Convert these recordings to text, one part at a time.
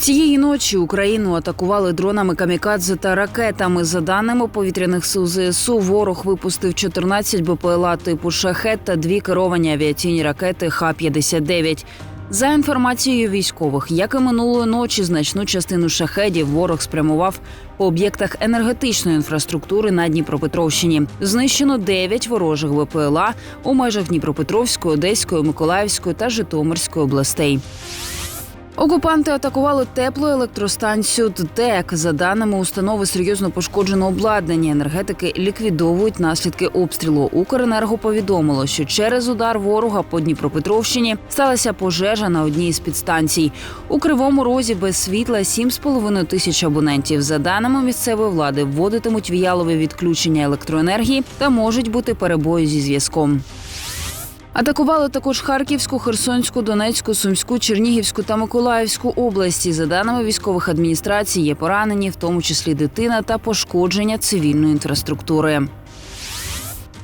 Цієї ночі Україну атакували дронами камікадзе та ракетами. За даними повітряних сил ЗСУ, ворог випустив 14 БПЛА типу шахет та дві керовані авіаційні ракети Х-59. За інформацією військових, як і минулої ночі, значну частину шахедів ворог спрямував по об'єктах енергетичної інфраструктури на Дніпропетровщині. Знищено 9 ворожих ВПЛА у межах Дніпропетровської, Одеської, Миколаївської та Житомирської областей. Окупанти атакували теплу електростанцію ТТЕК. За даними установи, серйозно пошкоджено обладнання. Енергетики ліквідовують наслідки обстрілу. Укренерго повідомило, що через удар ворога по Дніпропетровщині сталася пожежа на одній з підстанцій. У кривому розі без світла 7,5 тисяч абонентів. За даними місцевої влади, вводитимуть віялове відключення електроенергії та можуть бути перебої зі зв'язком. Атакували також Харківську, Херсонську, Донецьку, Сумську, Чернігівську та Миколаївську області. За даними військових адміністрацій, є поранені, в тому числі дитина та пошкодження цивільної інфраструктури.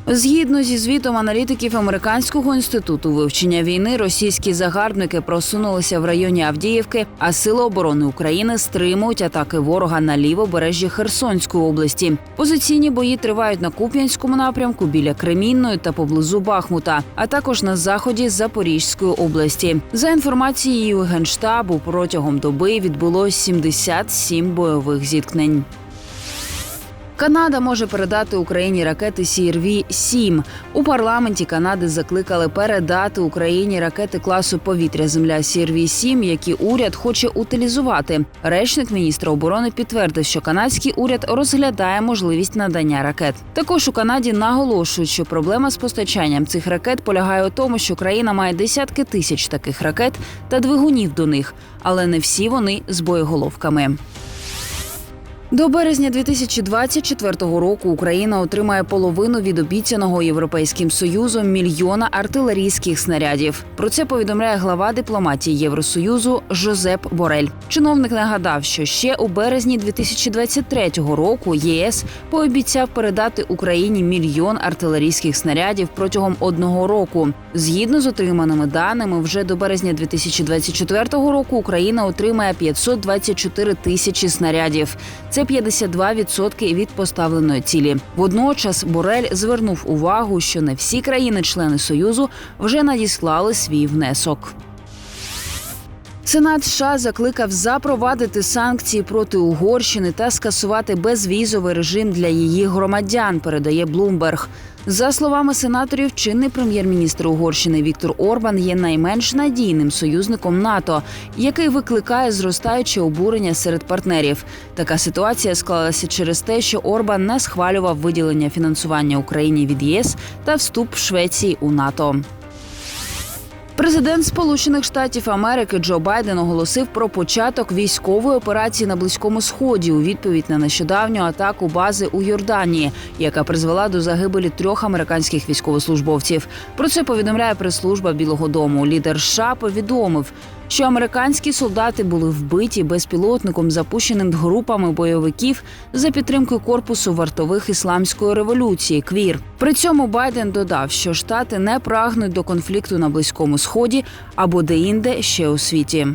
Згідно зі звітом аналітиків Американського інституту вивчення війни, російські загарбники просунулися в районі Авдіївки, а сили оборони України стримують атаки ворога на лівобережжі Херсонської області. Позиційні бої тривають на Куп'янському напрямку біля Кремінної та поблизу Бахмута, а також на заході Запорізької області. За інформацією генштабу, протягом доби відбулось 77 бойових зіткнень. Канада може передати Україні ракети CRV-7. У парламенті Канади закликали передати Україні ракети класу повітря Земля CRV-7, які уряд хоче утилізувати. Речник міністра оборони підтвердив, що канадський уряд розглядає можливість надання ракет. Також у Канаді наголошують, що проблема з постачанням цих ракет полягає у тому, що країна має десятки тисяч таких ракет та двигунів до них, але не всі вони з боєголовками. До березня 2024 року Україна отримає половину від обіцяного Європейським Союзом мільйона артилерійських снарядів. Про це повідомляє глава дипломатії Євросоюзу Жозеп Борель. Чиновник нагадав, що ще у березні 2023 року єС пообіцяв передати Україні мільйон артилерійських снарядів протягом одного року. Згідно з отриманими даними, вже до березня 2024 року Україна отримає 524 тисячі снарядів. Це 52% від поставленої цілі. Водночас Борель звернув увагу, що не всі країни-члени союзу вже надіслали свій внесок. Сенат США закликав запровадити санкції проти Угорщини та скасувати безвізовий режим для її громадян. Передає Блумберг. За словами сенаторів, чинний прем'єр-міністр Угорщини Віктор Орбан є найменш надійним союзником НАТО, який викликає зростаюче обурення серед партнерів. Така ситуація склалася через те, що Орбан не схвалював виділення фінансування Україні від ЄС та вступ Швеції у НАТО. Президент Сполучених Штатів Америки Джо Байден оголосив про початок військової операції на близькому сході у відповідь на нещодавню атаку бази у Йорданії, яка призвела до загибелі трьох американських військовослужбовців. Про це повідомляє прес-служба Білого Дому. Лідер США повідомив, що американські солдати були вбиті безпілотником, запущеним групами бойовиків за підтримки корпусу вартових ісламської революції. Квір при цьому Байден додав, що штати не прагнуть до конфлікту на близькому сході або де-інде ще у світі.